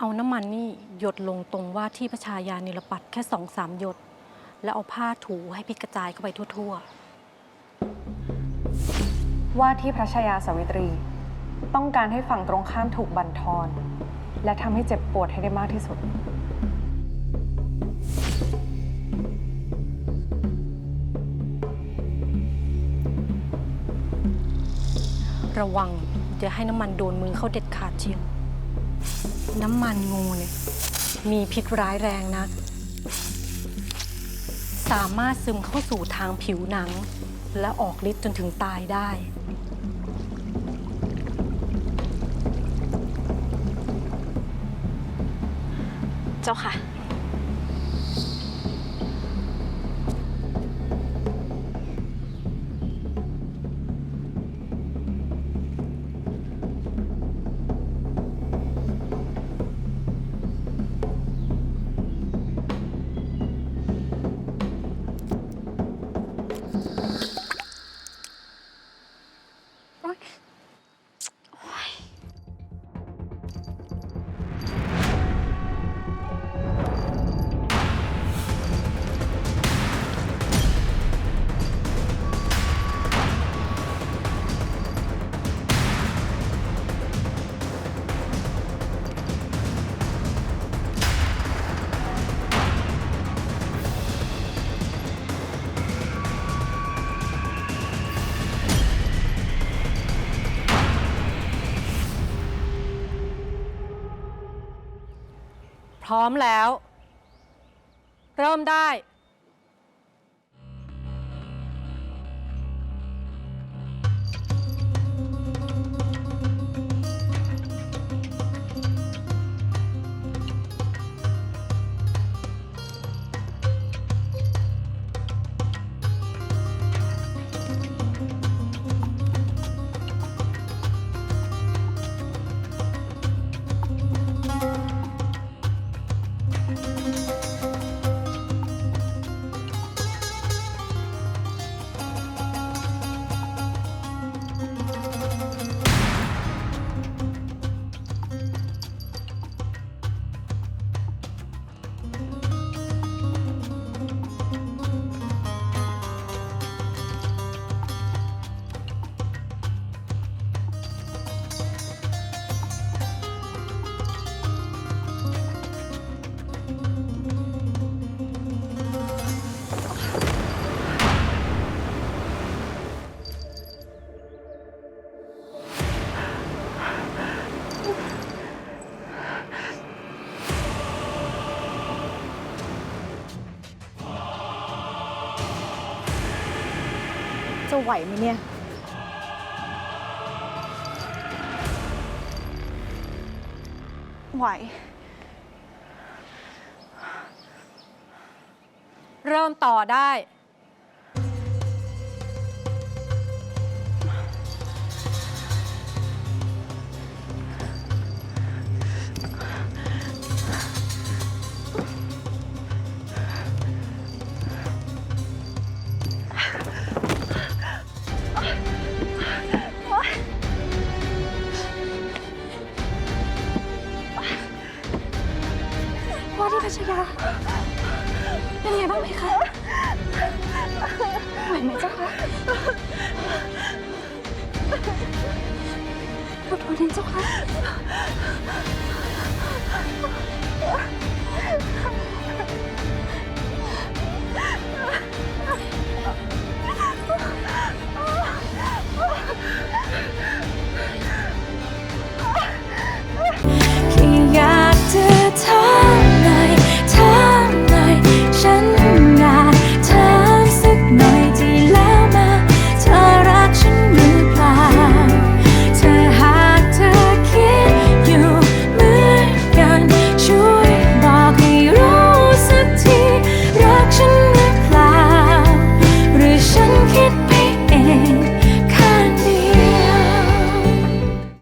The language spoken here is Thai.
เอาน้ำมันนี่หยดลงตรงว่าที่พระชายานิรปัตแค่สองสามหยด แล้วเอาผ้าถูให้พิษกระจายเข้าไปทั่ว ว่าที่พระชายาสาวิตรี ต้องการให้ฝั่งตรงข้ามถูกบั่นทอน และทำให้เจ็บปวดให้ได้มากที่สุด ๆ ระวังอย่าให้น้ำมันโดนมือเขาเด็ดขาดเชียว น้ำมันงูเนี่ยมีพิษร้ายแรงนะ สามารถซึมเข้าสู่ทางผิวหนัง และออกฤทธิ์จนถึงตายได้ เจ้าค่ะ พร้อมแล้ว เริ่มได้ จะไหวไหมเนี่ย ไหว เริ่มต่อได้าชยา เป็นไงบ้างไหมคะไหวไหมเจ้าคะขอโทษนะเจ้าคะ